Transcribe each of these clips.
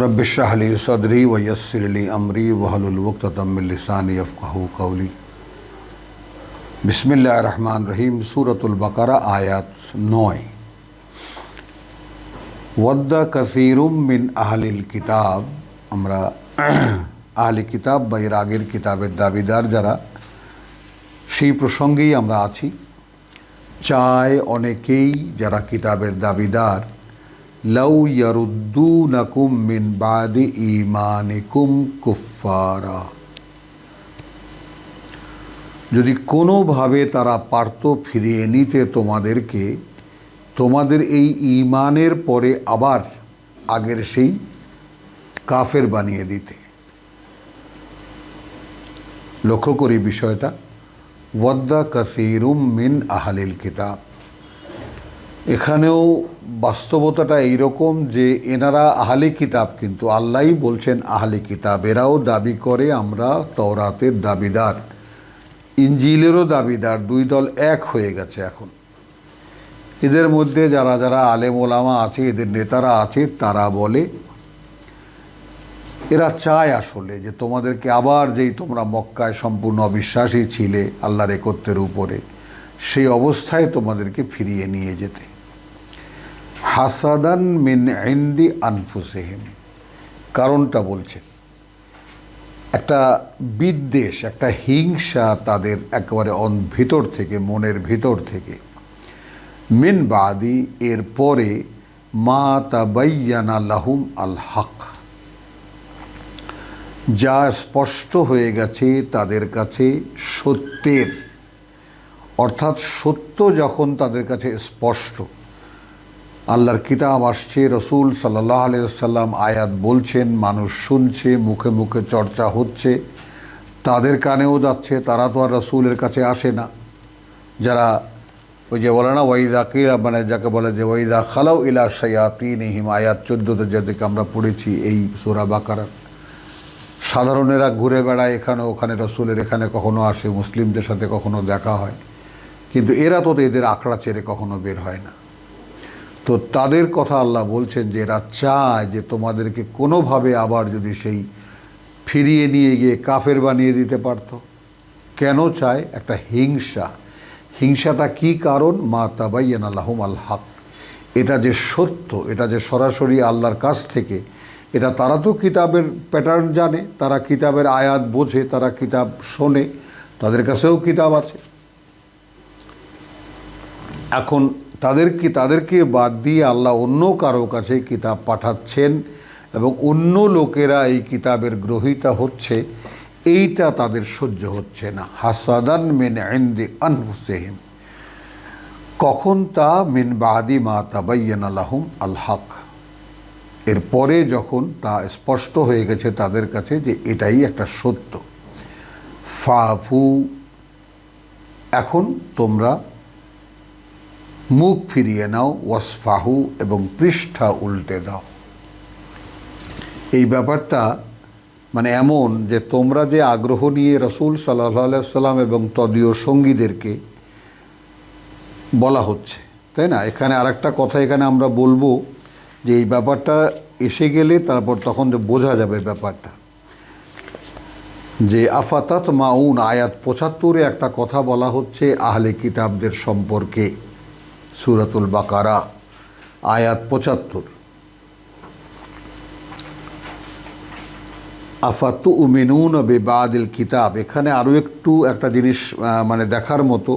رب اشرح لي صدري ويسر لي امري واحلل عقدة من لساني يفقهوا قولي বিসমিল্লাহ রহমান রহিম সুরতুল বাকারা আয়াত নয় ওয়াদ্দা কাসিরুম মিন আহলিল কিতাব আমরা আহলি কিতাব বা এর আগের কিতাবের দাবিদার যারা সেই প্রসঙ্গেই আমরা আছি চায় অনেকেই যারা কিতাবের দাবিদার লাউ ইয়ারুদ্দু নাকুম মিন বাদি ইমানিকুম কুফারা যদি কোনোভাবে তারা পারত ফিরিয়ে নিতে তোমাদেরকে, তোমাদের এই ইমানের পরে আবার আগের সেই কাফের বানিয়ে দিতে। লক্ষ্য করি বিষয়টা। ওয়াদ্দা কাসিরুম মিন আহালিল কিতাব। এখানেও বাস্তবতাটা এইরকম যে এনারা আহালি কিতাব কিন্তু আল্লাহই বলছেন আহালি কিতাব। এরাও দাবি করে আমরা তওরাতের দাবিদার। ইঞ্জিলেরও দাবিদার। দুই দল এক হয়ে গেছে এখন। এদের মধ্যে যারা যারা আলেম ওলামা আছে, এদের নেতারা আছে, তারা বলে, এরা চায় আসলে যে তোমাদেরকে আবার যেই তোমরা মক্কায় সম্পূর্ণ অবিশ্বাসী ছিলে আল্লাহর একত্রের উপরে। সেই অবস্থায় তোমাদেরকে ফিরিয়ে নিয়ে যেতে। হাসাদান মিন ইন্দি আনফুসেহিম। কারণটা বলছেন, একটা বিদ্বেষ, একটা হিংসা তাদের একেবারে অন ভিতর থেকে, মনের ভিতর থেকে। মিন বাদি, এর পরে মা তাবাইয়ানা লাহুম আল হক। যা স্পষ্ট হয়ে গেছে তাদের কাছে সত্যের। অর্থাৎ সত্য যখন তাদের কাছে স্পষ্ট, আল্লাহর কিতাব আসছে, রসুল সাল্লাহ আলিয়াল্লাম আয়াত বলছেন, মানুষ শুনছে, মুখে মুখে চর্চা হচ্ছে, তাদের কানেও যাচ্ছে, তারা তো আর রসুলের কাছে আসে না। যারা ওই যে বলে না, ওয়াইদা কিরা মানে যাকে বলে যে ওয়াইদা খালাউ ইলা সায়াতিন হিম আয়াত চোদ্দোতে যেদিকে আমরা পড়েছি, এই সোরা বাকারার। সাধারণেরা ঘুরে বেড়ায় এখানে, ওখানে রসুলের এখানে কখনো আসে, মুসলিমদের সাথে কখনো দেখা হয়। কিন্তু এরা তো এদের আঁকড়া চেড়ে কখনো বের হয় না। তো তাদের কথা আল্লাহ বলছেন যে এরা চায় যে তোমাদেরকে কোনোভাবে আবার যদি সেই ফিরিয়ে নিয়ে গিয়ে কাফের বানিয়ে দিতে পারত। কেন চায়? একটা হিংসা। হিংসাটা কি কারণ? মা তাবাইয়ান আল্লাহম আল হক। এটা যে সত্য, এটা যে সরাসরি আল্লাহর কাছ থেকে, এটা তারা তো কিতাবের প্যাটার্ন জানে, তারা কিতাবের আয়াত বোঝে, তারা কিতাব শোনে, তাদের কাছেও কিতাব আছে। এখন তাদেরকে তাদেরকে বাদ দিয়ে আল্লাহ অন্য কারও কাছে কিতাব পাঠাচ্ছেন এবং অন্য লোকেরা এই কিতাবের গ্রহিতা হচ্ছে, এইটা তাদের সহ্য হচ্ছে না। হাসাদান মিন ইন্দি আনফুসেহিম। কখন তা? মিন বাদি মা তাবাইয়ান আলাহুম আল হক। এরপরে যখন তা স্পষ্ট হয়ে গেছে তাদের কাছে যে এটাই একটা সত্য। ফাফু, এখন তোমরা মুখ ফিরিয়ে নাও, ওয়াসফাহু এবং পৃষ্ঠা উল্টে দাও। এই ব্যাপারটা মানে এমন যে তোমরা যে আগ্রহ নিয়ে রসুল সাল্লাহ সাল্লাম এবং তদীয় সঙ্গীদেরকে বলা হচ্ছে, তাই না? এখানে আরেকটা কথা এখানে আমরা বলব যে এই ব্যাপারটা এসে গেলে তারপর তখন যে বোঝা যাবে ব্যাপারটা। যে আফাতাত মাউন আয়াত পঁচাত্তরে একটা কথা বলা হচ্ছে আহলে কিতাবদের সম্পর্কে। সুরাতুল বাকারা, আয়াত পঁচাত্তর। আফাতু উমিনুন বেবাদিল কিতাব, এখানে আরও একটু একটা জিনিস মানে দেখার মতো।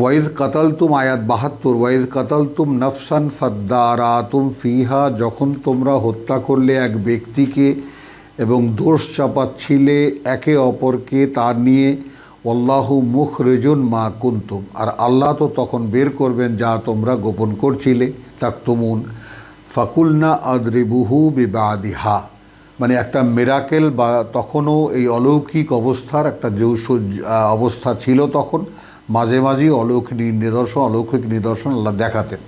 ওয়াইজ কাতালতুম আয়াত বাহাত্তর, ওয়াইজ কাতালতুম নফসান ফদ্দারাতুম ফিহা, যখন তোমরা হত্যা করলে এক ব্যক্তিকে এবং দোষ চাপাচ্ছিলে একে অপরকে, তার নিয়ে অল্লাহু মুখ রেজুন মা কুন্তুম। আর আল্লাহ তো তখন বের করবেন যা তোমরা গোপন করছিলে তাক তুমুন ফাকুলনা আদরিবুহু বিবাদিহা। মানে একটা মেরাকেল বা তখনও এই অলৌকিক অবস্থার একটা যে অবস্থা ছিল তখন। মাঝে মাঝেই অলৌকিক নিদর্শন অলৌকিক নিদর্শন আল্লাহ দেখাতেন।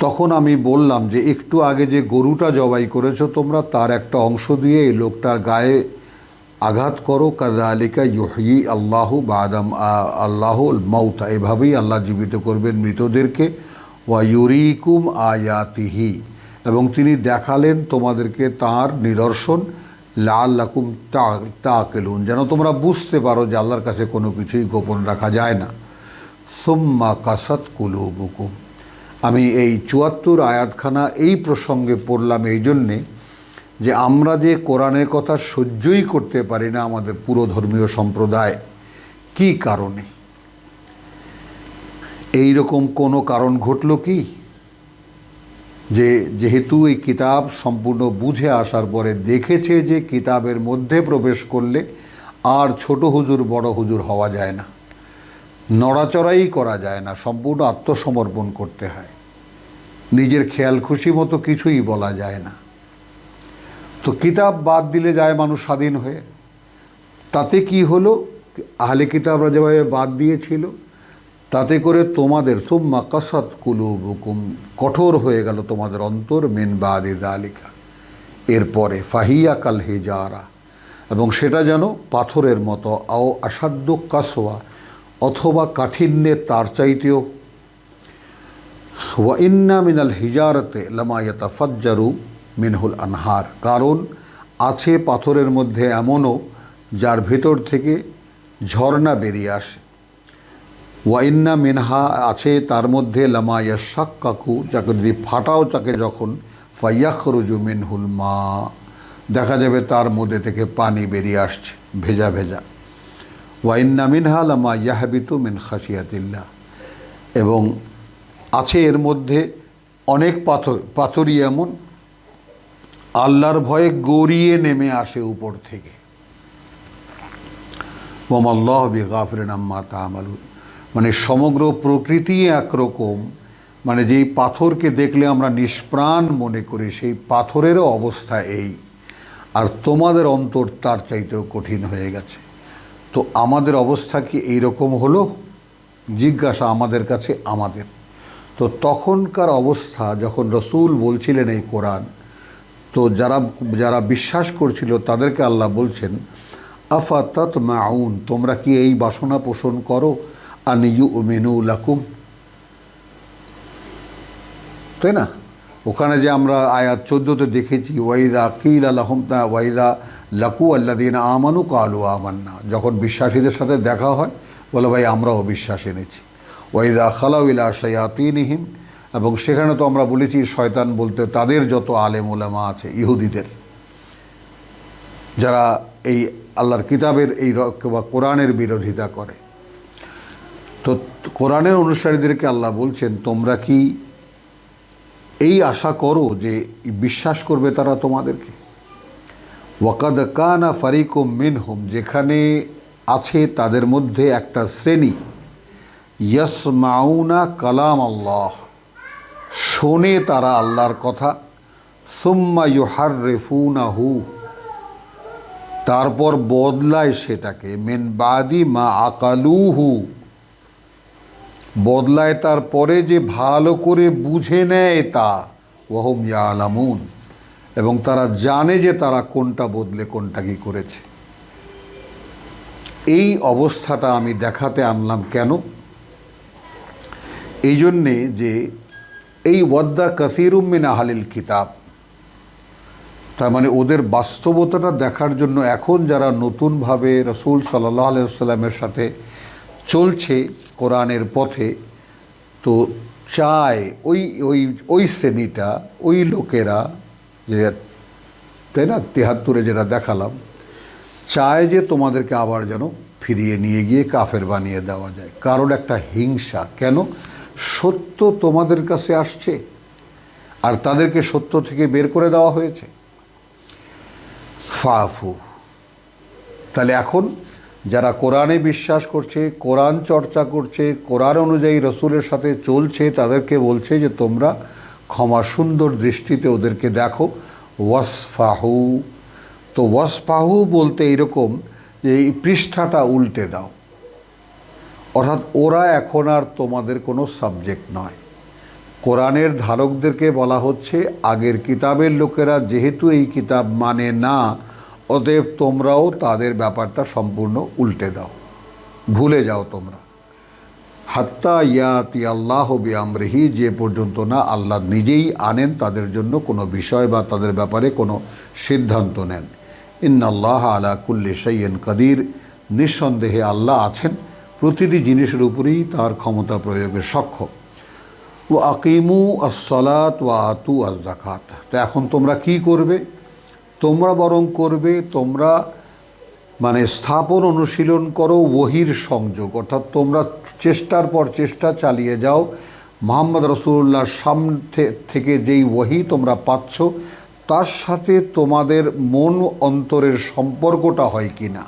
তখন আমি বললাম যে, একটু আগে যে গরুটা জবাই করেছ তোমরা, তার একটা অংশ দিয়ে এই লোকটার গায়ে আঘাত করো কাজা আলিকা ইহি আল্লাহ বাদাম আল্লাহ মাউতা। এভাবেই আল্লাহ জীবিত করবেন মৃতদেরকে। ওয়া ইউরিকুম আয়াতিহি। এবং তিনি দেখালেন তোমাদেরকে তার নিদর্শন। লাল লাকুম তাকেলুন। যেন তোমরা বুঝতে পারো যে আল্লাহর কাছে কোনো কিছুই গোপন রাখা যায় না। সুম্মা কাসাত কুলুবুকুম। আমি এই চুয়াত্তর আয়াতখানা এই প্রসঙ্গে পড়লাম এই জন্যে যে আমরা যে কোরআনের কথা সহ্যই করতে পারি না আমাদের পুরো ধর্মীয় সম্প্রদায়, কি কারণে? এই রকম কোনো কারণ ঘটল কি? যে যেহেতু এই কিতাব সম্পূর্ণ বুঝে আসার পরে দেখেছে যে কিতাবের মধ্যে প্রবেশ করলে আর ছোট হুজুর, বড় হুজুর হওয়া যায় না, নড়াচড়াই করা যায় না, সম্পূর্ণ আত্মসমর্পণ করতে হয়। নিজের খেয়াল খুশি মতো কিছুই বলা যায় না। তো কিতাব বাদ দিলে যায় মানুষ স্বাধীন হয়ে। তাতে কি হলো? আহলে কিতাবরা যেভাবে বাদ দিয়েছিল। তাতে করে তোমাদের, সুম্মা কাসাত কুলুবুকুম, কঠোর হয়ে গেল তোমাদের অন্তর, মেন বাদে দালিকা এরপরে ফাহিয়া কাল হেজারা। এবং সেটা যেন পাথরের মতো, আও আসাধ্য কাসোয়া অথবা কাঠিন্যে তার চাইতেও। ওয়া ইন্না মিনাল হিজারতে লামায়াতা ফাজ্জারু মিনহুল আনহার। কারণ, আছে পাথরের মধ্যে এমনও যার ভেতর থেকে ঝর্ণা বেরিয়ে আসে। ওয়াইন্না মিনহা আছে তার মধ্যে লামাইয়া শাক্কাকু যাকে যদি ফাটাও তাকে যখন, ফাইয়াখরুজু মিনহুল মা। দেখা যাবে তার মধ্যে থেকে পানি বেরিয়ে আসছে, ভেজা ভেজা। ওয়াইন্না মিনহা লামা ইয়াহাবিতু মিন খাসিয়াতিল্লা এবং আছে এর মধ্যে অনেক পাথর, পাথরই এমন আল্লাহর ভয়ে গড়িয়ে নেমে আসে উপর থেকে। ওমাল্লাহ বি গাফরিন আম্মা মানে সমগ্র প্রকৃতি একরকম। মানে যেই পাথরকে দেখলে আমরা নিষ্প্রাণ মনে করি, সেই পাথরেরও অবস্থা এই। আর তোমাদের অন্তর তার চাইতেও কঠিন হয়ে গেছে। তো আমাদের অবস্থা কি এইরকম হলো? জিজ্ঞাসা আমাদের কাছে আমাদের। তো তখনকার অবস্থা যখন রসুল বলছিলেন এই কোরআন তো যারা যারা বিশ্বাস করছিল তাদেরকে আল্লাহ বলছেন, আফা তৎ মাউন তোমরা কি এই বাসনা পোষণ করো? আন ইউ মেনু লাকুম। তাই না? ওখানে যে আমরা আয়াত চোদ্দোতে দেখেছি, ওয়াইদা কিল আলহম ওয়াইদা লাকু আল্লাদিন আমানু কালু আমান্না। যখন বিশ্বাসীদের সাথে দেখা হয়, বলে, ভাই, আমরাও বিশ্বাস এনেছি। ওয়াইদা খালাউলা শয়াতিনহিম এবং সেখানে তো আমরা বলেছি, শয়তান বলতে তাদের যত আলেম ওলামা আছে, ইহুদিদের। যারা এই আল্লাহর কিতাবের এই বা কোরআনের বিরোধিতা করে। তো কোরআনের অনুসারীদেরকে আল্লাহ বলছেন, তোমরা কি এই আশা করো যে বিশ্বাস করবে তারা তোমাদেরকে? ওয়াকাদ কানা ফারিক মিনহুম, যেখানে আছে তাদের মধ্যে একটা শ্রেণি। ইয়াস মাউনা কালাম আল্লাহ। শোনে তারা আল্লাহর কথা। সুম্মা ইউহার রেফুনাহু তারপর বদলায় সেটাকে। মেন বাদি মা আকালুহু। বদলায় তারপরে যে ভালো করে বুঝে নেয় তা ওহম ইয়া আলামুন এবং তারা জানে যে তারা কোনটা বদলে, কোনটা কি করেছে। এই অবস্থাটা আমি দেখাতে আনলাম কেন? এই জন্যে যে এই ওয়াদ্দা কাসিরুমিন আহালিল কিতাব। তার মানে ওদের বাস্তবতাটা দেখার জন্য এখন যারা নতুনভাবে রসুল সাল্লাহ আলাইসাল্লামের সাথে চলছে কোরআনের পথে, তো চায় ওই ওই ওই শ্রেণীটা, ওই লোকেরা, যে তাই না, তেহাত্তরে যেটা দেখালাম, চায় যে তোমাদেরকে আবার যেন ফিরিয়ে নিয়ে গিয়ে কাফের বানিয়ে দেওয়া যায়। কারণ একটা হিংসা। কেন? সত্য তোমাদের কাছে আসছে আর তাদেরকে সত্য থেকে বের করে দেওয়া হয়েছে। ফাফু। তাহলে এখন যারা কোরআনে বিশ্বাস করছে, কোরআন চর্চা করছে, কোরআন অনুযায়ী রসুলের সাথে চলছে, তাদেরকে বলছে যে তোমরা ক্ষমা সুন্দর দৃষ্টিতে ওদেরকে দেখো। ওয়াসফাহু। তো ওয়াসফাহু বলতে এরকম যে এই পৃষ্ঠাটা উল্টে দাও। অর্থাৎ ওরা এখন আর তোমাদের কোনো সাবজেক্ট নয়। কোরআনের ধারকদেরকে বলা হচ্ছে, আগের কিতাবের লোকেরা যেহেতু এই কিতাব মানে না, অতএব তোমরাও তাদের ব্যাপারটা সম্পূর্ণ উল্টে দাও। ভুলে যাও তোমরা। হাত্তা ইয়াতি আল্লাহ বি আমরিহি যে পর্যন্ত না আল্লাহ নিজেই আনেন, তাদের জন্য কোনো বিষয় বা তাদের ব্যাপারে কোনো সিদ্ধান্ত নেন। ইন্নাল্লাহ আলা কুল্লি সৈয়ন কাদির, নিঃসন্দেহে আল্লাহ আছেন। প্রতিটি জিনিসের উপরেই তার ক্ষমতা প্রয়োগের সক্ষম। ও আকিমু আসলাত ও আতু আজ জাকাত তো এখন তোমরা কি করবে? তোমরা বরং করবে, তোমরা মানে স্থাপন অনুশীলন করো, ওহির সংযোগ। অর্থাৎ তোমরা চেষ্টার পর চেষ্টা চালিয়ে যাও। মোহাম্মদ রসুল্লাহর সামনে থেকে যেই ওহি তোমরা পাচ্ছ, তার সাথে তোমাদের মন অন্তরের সম্পর্কটা হয় কি না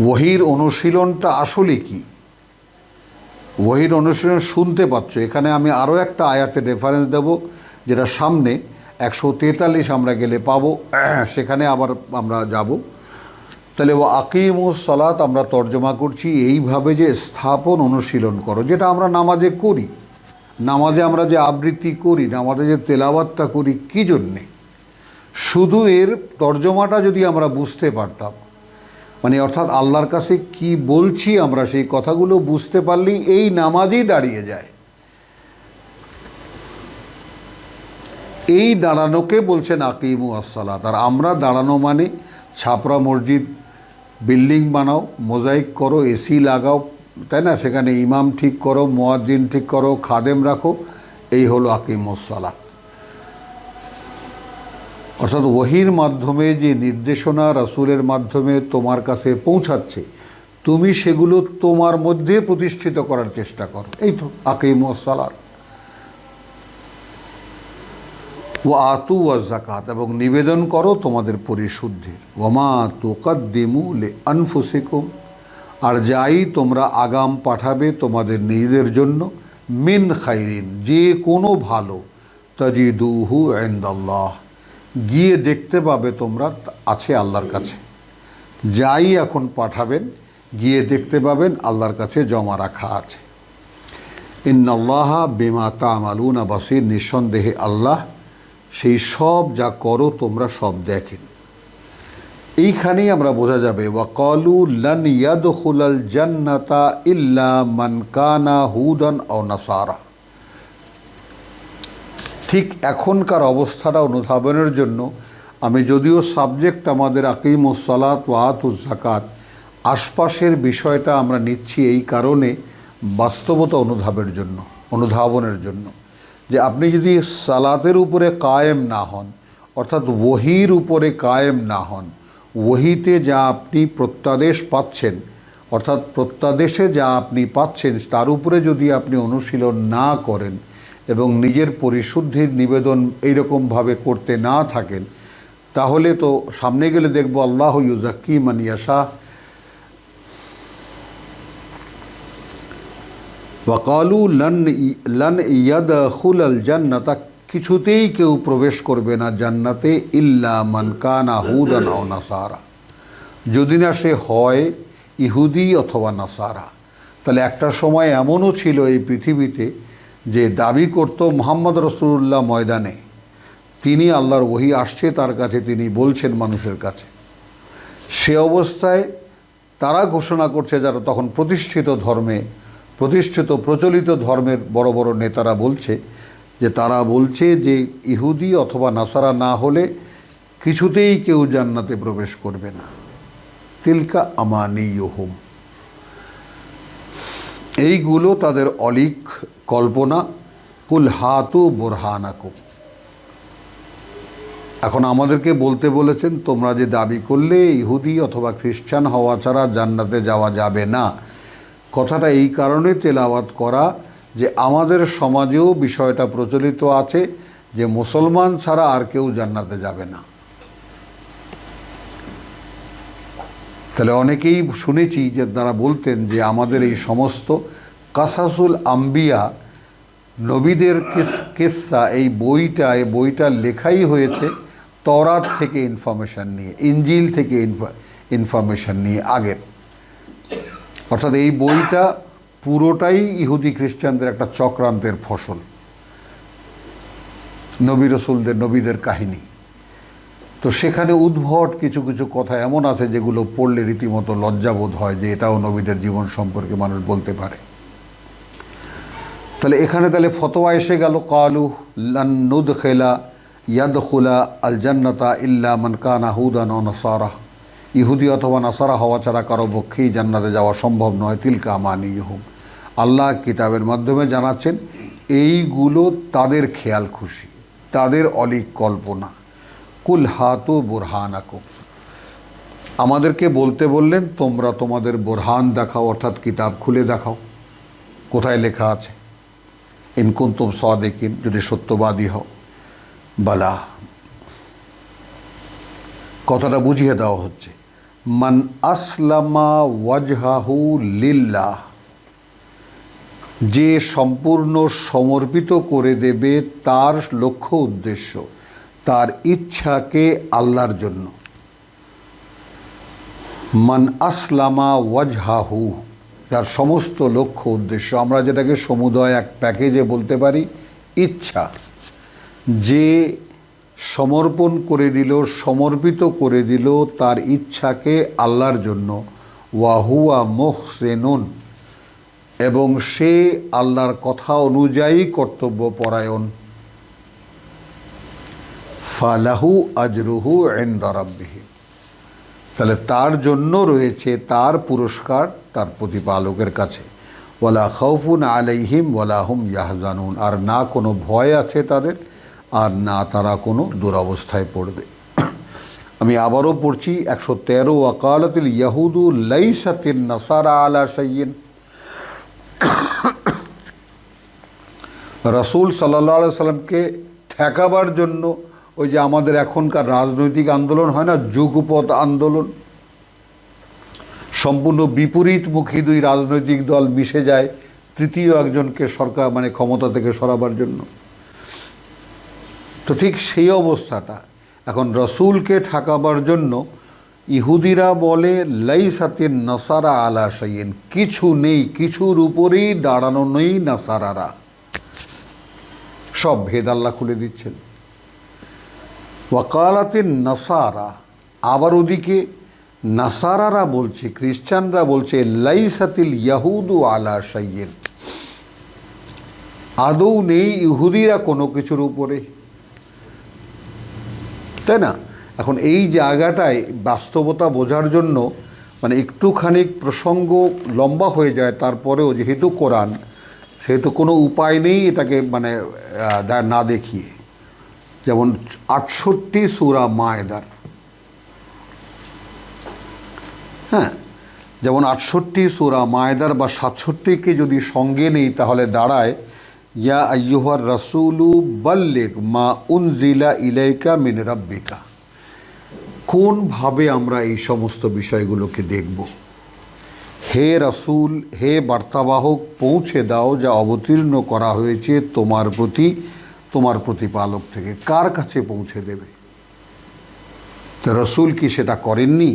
ওহির অনুশীলনটা আসলে কি? ওহির অনুশীলন শুনতে পাচ্ছ। এখানে আমি আরও একটা আয়াতে রেফারেন্স দেব, যেটা সামনে একশো তেতাল্লিশ আমরা গেলে পাবো। সেখানে আবার আমরা যাব। তাহলে ও আকিম ও সলাত আমরা তর্জমা করছি, এইভাবে যে স্থাপন অনুশীলন করো, যেটা আমরা নামাজে করি। নামাজে আমরা যে আবৃত্তি করি, নামাজে যে তেলাওয়াতটা করি, কী জন্যে? শুধু এর তর্জমাটা যদি আমরা বুঝতে পারতাম মানে অর্থাৎ আল্লাহর কাছে কি বলছি আমরা সেই কথাগুলো বুঝতে পারলেই এই নামাজই দাঁড়িয়ে যায়। এই দাঁড়ানোকে বলছেন আকিমু আসসালাত। আর আমরা দাঁড়ানো মানে ছাপরা মসজিদ, বিল্ডিং বানাও, মোজাইক করো, এসি লাগাও, তাই না? সেখানে ইমাম ঠিক করো, মোয়াজ্জিন ঠিক করো, খাদেম রাখো, এই হলো আকিমুসসালা অর্থাৎ ওহির মাধ্যমে যে নির্দেশনা রাসুলের মাধ্যমে তোমার কাছে পৌঁছাচ্ছে, তুমি সেগুলো তোমার মধ্যে প্রতিষ্ঠিত করার চেষ্টা করো। এই তো আকিমুসসালাত ও আতু ও জাকাত এবং নিবেদন করো তোমাদের পরিশুদ্ধির। ওমা তোকাদ্দিমু লে আনফুসিকুম আর যাই তোমরা আগাম পাঠাবে তোমাদের নিজেদের জন্য, মিন খাইরিন, যে কোনো ভালো, তাজিদুহু আল্লাহ গিয়ে দেখতে পাবে তোমরা আছে আল্লাহর কাছে। যাই এখন পাঠাবেন, গিয়ে দেখতে পাবেন আল্লাহর কাছে জমা রাখা আছে। ইন্নাল্লাহ বেমা তামালুনা বাসির, নিঃসন্দেহে আল্লাহ সেই সব যা করো তোমরা সব দেখেন। এইখানেই আমরা বোঝা যাবে, ওয়াকলু লান ইয়াদখুলাল জান্নাতা ইল্লা মান কানা হুদান ও নাসারা। ঠিক এখনকার অবস্থাটা অনুধাবনের জন্য আমি যদিও সাবজেক্ট আমাদের আকিম ও সালাত ওয়াত জাকাত আশপাশের বিষয়টা আমরা নিচ্ছি এই কারণে বাস্তবতা অনুধাবের জন্য, অনুধাবনের জন্য। যে আপনি যদি সালাতের উপরে কায়েম না হন, অর্থাৎ ওহির উপরে কায়েম না হন, ওহিতে যা আপনি প্রত্যাদেশ পাচ্ছেন, অর্থাৎ প্রত্যাদেশে যা আপনি পাচ্ছেন, তার উপরে যদি আপনি অনুশীলন না করেন এবং নিজের পরিশুদ্ধির নিবেদন এইরকমভাবে করতে না থাকেন, তাহলে তো সামনে গেলে দেখব আল্লাহ ইউজাক্কি মানিয়াশা ওয়াকালু লন লন ইয়াদ খুলাল জান্নাতা, কিছুতেই কেউ প্রবেশ করবে না জান্নাতে ইল্লা মান কানা হুদান নাসারা। যদি না সে হয় ইহুদি অথবা নাসারা। তাহলে একটা সময় এমনও ছিল এই পৃথিবীতে যে দাবি করত মোহাম্মদ রসুল্লাহ ময়দানে, তিনি আল্লাহর ওহি আসছে, তার কাছে তিনি বলছেন মানুষের কাছে। সে অবস্থায় তারা ঘোষণা করছে যারা তখন প্রতিষ্ঠিত ধর্মে, প্রতিষ্ঠিত প্রচলিত ধর্মের বড় বড় নেতারা বলছে যে তারা বলছে যে ইহুদি অথবা নাসারা না হলে কিছুতেই কেউ জান্নাতে প্রবেশ করবে না। তিলকা আমানিয়হুম। এইগুলো তাদের অলিক কল্পনা, কুল হাতু বোরহানাকুম। এখন আমাদেরকে বলতে বলেছেন, তোমরা যে দাবি করলে ইহুদি অথবা খ্রিস্টান হওয়া ছাড়া জান্নাতে যাওয়া যাবে না। কথাটা এই কারণে তেলাওয়াত করা যে আমাদের সমাজেও বিষয়টা প্রচলিত আছে যে মুসলমান ছাড়া আর কেউ জান্নাতে যাবে না। তাহলে অনেকেই শুনেছি যে তারা বলতেন যে আমাদের এই সমস্ত কাসাসুল আম্বিয়া, নবীদের কেস এই বইটা এই বইটা লেখাই হয়েছে তরাত থেকে ইনফরমেশান নিয়ে ইঞ্জিল থেকে ইনফরমেশান নিয়ে আগের। অর্থাৎ এই বইটা পুরোটাই ইহুদি খ্রিস্টানদের একটা চক্রান্তের ফসল। নবী রসুলদের, নবীদের কাহিনী। তো সেখানে উদ্ভট কিছু কিছু কথা এমন আছে যেগুলো পড়লে রীতিমতো লজ্জাবোধ হয় যে এটাও নবীদের জীবন সম্পর্কে মানুষ বলতে পারে। তাহলে এখানে তাহলে ফতোয়া এসে গেল, কালু লান্নুদ খেলা ইয়াদ খুলা আল জান্নাতা ইল্লা মান কানা হুদান ও নাসারা। ইহুদি অথবা নাসারা হওয়া ছাড়া কারও পক্ষেই জান্নাতে যাওয়া সম্ভব নয়। তিলকা মানি ইহুম আল্লাহ কিতাবের মাধ্যমে জানাচ্ছেন, এইগুলো তাদের খেয়াল খুশি, তাদের অলিক কল্পনা। কুল হাতু বুরহানাকুম। আমাদেরকে বলতে বললেন, তোমরা তোমাদের বোরহান দেখাও, অর্থাৎ কিতাব খুলে দেখাও। কোথায় লেখা আছে? ইনকুন্তুম সদেকিন, যদি সত্যবাদী হও। বালা। কথাটা বুঝিয়ে দেওয়া হচ্ছে। মান আসলামা ওয়াজহাহু লিল্লাহ। যে সম্পূর্ণ সমর্পিত করে দেবে তার লক্ষ্য উদ্দেশ্য, তার ইচ্ছাকে আল্লাহর জন্য। মান আসলামা ওয়াজহাহু। যার সমস্ত লক্ষ্য উদ্দেশ্য। আমরা যেটাকে সমুদয় এক প্যাকেজে বলতে পারি, ইচ্ছা। যে সমর্পণ করে দিল, সমর্পিত করে দিল তার ইচ্ছাকে আল্লাহর জন্য। ওয়াহুয়া মোহসেনুন। এবং সে আল্লাহর কথা অনুযায়ী কর্তব্য পরায়ণ। ফালাহু আজরুহু এন্দারাব্বিহি তাহলে তার জন্য রয়েছে তার পুরস্কার তার প্রতিপালকের কাছে। ওয়ালা খৌফুন আলাইহিম ওয়ালাহুম ইয়াহজানুন। আর না কোনো ভয় আছে তাদের, আর না তারা কোনো দুরবস্থায় পড়বে। আমি আবারও পড়ছি, একশো তেরো, ওয়াকালতিল ইয়াহুদু লাইসাতিন নাসারা আলা সাইয়িন রসুল সাল্লা সাল্লামকে ঠেকাবার জন্য ওই যে আমাদের এখনকার রাজনৈতিক আন্দোলন হয় না যুগপথ আন্দোলন। সম্পূর্ণ বিপরীতমুখী দুই রাজনৈতিক দল মিশে যায় তৃতীয় একজনকে সরকার মানে ক্ষমতা থেকে সরাবার জন্য। তো ঠিক সেই অবস্থাটা। এখন রসুলকে ঠাকাবার জন্য ইহুদিরা বলে লাইসাতের নাসারা আলা সাইয়েন কিছু নেই, কিছুর উপরেই দাঁড়ানো নেই নাসারারা। সব ভেদ আল্লাহ খুলে দিচ্ছেন। ওয়াকালাতের নাসারা, আবার ওদিকে নাসারারা বলছে, খ্রিস্টানরা বলছে, লাইসাতিল ইয়াহুদু আলা সাইয়েন আদৌ নেই ইহুদিরা কোনো কিছুর উপরে। তাই না? এখন এই জায়গাটায় বাস্তবতা বোঝার জন্য মানে একটুখানি প্রসঙ্গ লম্বা হয়ে যায়, তারপরেও যেহেতু কোরআন, সেহেতু কোনো উপায় নেই এটাকে মানে না দেখিয়ে। যেমন আটষট্টি সুরা মায়দার। হ্যাঁ যেমন আটষট্টি সুরা মায়দার বা সাতষট্টিকে যদি সঙ্গে নেই তাহলে দাঁড়ায়, ইয়া আയ്যুহার রাসুলু বাল্লেক মা উনজিলা ইলাইকা মিন রাব্বিকা। কোনভাবে আমরা এই সমস্ত বিষয়গুলোকে দেখব? হে রাসূল, হে বার্তাবাহক, পৌঁছে দাও যা অবতীর্ণ করা হয়েছে তোমার প্রতি। তোমার প্রতিপালক থেকে কার কাছে পৌঁছে দেবে? তো রসুল কি সেটা করেননি?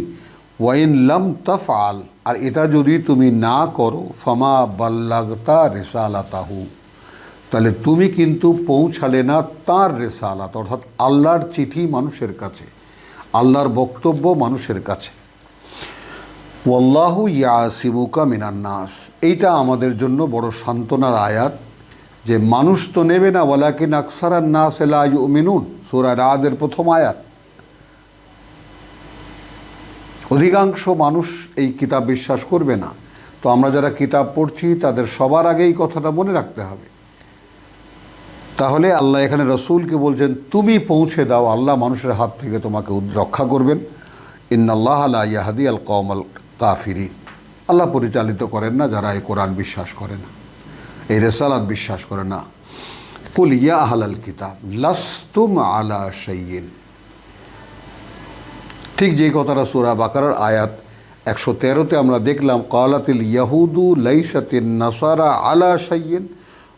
ওয়াইন লাম তাফআল, আর এটা যদি তুমি না করো, ফামা বাল্লাগতা রেসালাতাহু, তাহলে তুমি কিন্তু পৌঁছালে না তার রেসালাত, অর্থাৎ আল্লাহর চিঠি মানুষের কাছে, আল্লাহর বক্তব্য মানুষের কাছে। ওয়াল্লাহু ইয়াসিমুকা মিনান্নাস, এইটা আমাদের জন্য বড় সান্ত্বনার আয়াত। যে মানুষ তো নেবে না, ওয়ালাকিন আকসারান নাস লা মিনুন সূরা রাদের প্রথম আয়াত। অধিকাংশ মানুষ এই কিতাব বিশ্বাস করবে না। তো আমরা যারা কিতাব পড়ছি, তাদের সবার আগে এই কথাটা মনে রাখতে হবে। তাহলে আল্লাহ এখানে রসুলকে বলছেন, তুমি পৌঁছে দাও, আল্লাহ মানুষের হাত থেকে তোমাকে রক্ষা করবেন। ইন্নাল্লাহ আলা ইয়াহাদি আল কৌমাল কাফিরি আল্লাহ পরিচালিত করেন না যারা এই কোরআন বিশ্বাস করে না। এই রেসালাত বিশ্বাস করে না। কুল, ইয়া আহলাল কিতাব, লাস্তুম আলা শাইয়িন ঠিক যে কথাটা সুরা বাকারার আয়াত একশো তেরোতে আমরা দেখলাম, কালাতিল ইয়াহুদু লাইসাতিন নাসারা আলা সাইয়েন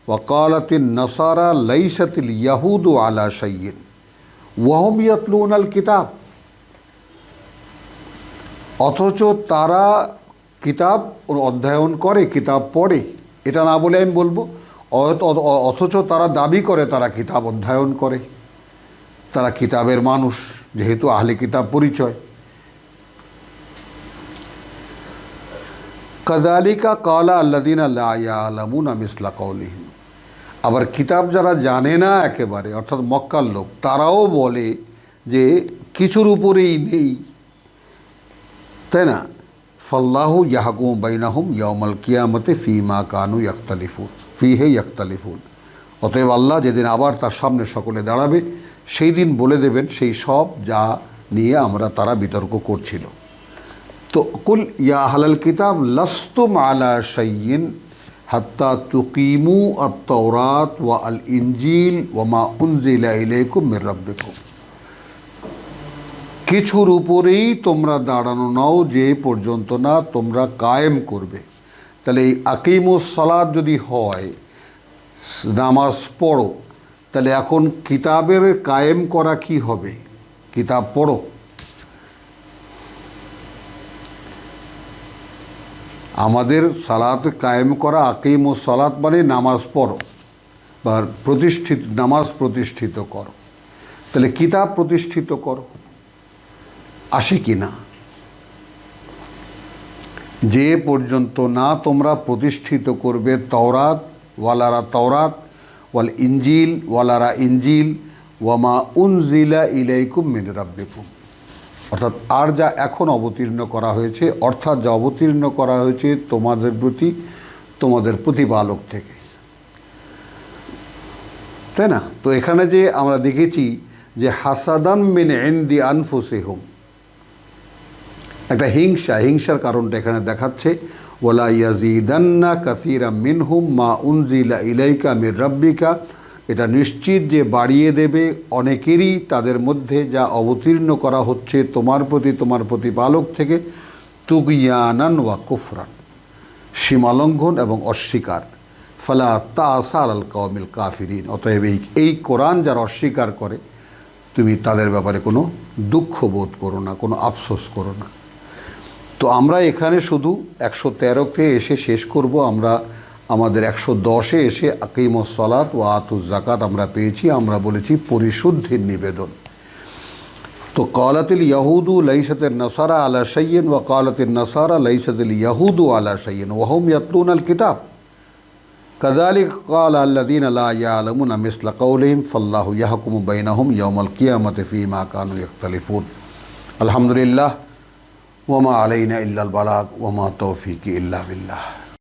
ওয়াকালাতিন নাসারা লাইসাতিল ইয়াহুদু আলা সাইয়েন ওয়াহম ইয়াতলুন আল কিতাব। অথচ তারা কিতাব অধ্যয়ন করে, কিতাব পড়ে। এটা না বলে আমি বলব, অথ- অথ- অথচ তারা দাবি করে তারা কিতাব অধ্যয়ন করে। তারা কিতাবের মানুষ, যেহেতু আহলে কিতাব পরিচয়। কাদালিকা কালা আল্লাদিন মিসলা কৌলিহীন আবার কিতাব যারা জানে না একেবারে, অর্থাৎ মক্কার লোক, তারাও বলে যে, কিছুর উপরেই নেই। তাই না? ফল্লাহু ইয়াহকুম বাইনাহুম ইয়ামাল কিয়ামতে ফি মা কানু ফি হে ইয়াক্তালিফুন অতএব আল্লাহ যেদিন আবার তার সামনে সকলে দাঁড়াবে, সেই দিন বলে দেবেন সেই সব যা নিয়ে আমরা তারা বিতর্ক করছিল। তো কুল ইয়া আহলাল কিতাব লস্তুম আলা শাইয়িন হাত্তা তুকিমু আত-তাওরাত ওয়া আল ইনজিল ওয়া মা উনজিলা ইলাইকুম মির রাব্বিকুম। কিছুর উপরেই তোমরা দাঁড়ানো নাও, যে পর্যন্ত না তোমরা কায়েম করবে। তাহলে এই আকিমুস সালাদ যদি হয়, নামাজ পড়ো, তাহলে এখন কিতাবের কায়েম করা কি হবে? কিতাব পড়ো। আমাদের সালাত কায়েম করা আকিম ও সালাত মানে নামাজ পড়ো, বা প্রতিষ্ঠিত, নামাজ প্রতিষ্ঠিত করো। তাহলে কিতাব প্রতিষ্ঠিত করো। আসে কি না? যে পর্যন্ত না তোমরা প্রতিষ্ঠিত করবে তওরাত, ওয়ালারা তওরাত, ওয়াল ইঞ্জিল ওয়ালারা ইঞ্জিল ওয়ামা উনজিলা ইলাইকুম মিন অর্থাৎ আর যা এখন অবতীর্ণ করা হয়েছে, অর্থাৎ যা অবতীর্ণ করা হয়েছে তোমাদের প্রতি, তোমাদের প্রতিপালক থেকে। তাই না? তো এখানে যে আমরা দেখেছি যে হাসাদান মিন এন্দি আনফুসেহুম একটা হিংসা, হিংসার কারণটা এখানে দেখাচ্ছে। ওলা ইয়াজিদান্না কাসিরা মিনহুম মা উনজিলা ইলাইকা মির রাব্বিকা। এটা নিশ্চিত যে বাড়িয়ে দেবে অনেকেরই তাদের মধ্যে যা অবতীর্ণ করা হচ্ছে তোমার প্রতি, তোমার প্রতিপালক থেকে, তুগিয়ানান ওয়া কুফরান। সীমালঙ্ঘন এবং অস্বীকার। ফালা তাসার আল কওমিল কাফিরিন। অতএব এই এই কোরআন যারা অস্বীকার করে, তুমি তাদের ব্যাপারে কোনো দুঃখ বোধ করো না, কোনো আফসোস করো না। তো আমরা এখানে শুধু একশো তেরোতে এসে শেষ করব। আমরা আমাদের একশো দশে এসে আকিম সলাত ও আতুজ জাকাত আমরা পেয়েছি। আমরা বলেছি পরিশুদ্ধির নিবেদন। তো কালাতিল ইয়াহুদু লাইসাতের নসারা আলা সৈয়ন ও কালাতিল নসারা লাইসাতিল ইয়াহুদু আলা সৈয়ন ওহম ইয়াতলুন আল কিতাব। কাজালিক কাল আল্লাদিন আলা ইয়ালমুন আমিসল কৌলিম ফল্লাহ ইয়াহকুম বাইনাহুম ইয়ামল কিয়ামত ফিমা কানু ইখতালিফুন আলহামদুলিল্লাহ وما علينا إلا البلاغ وما توفيقي إلا بالله.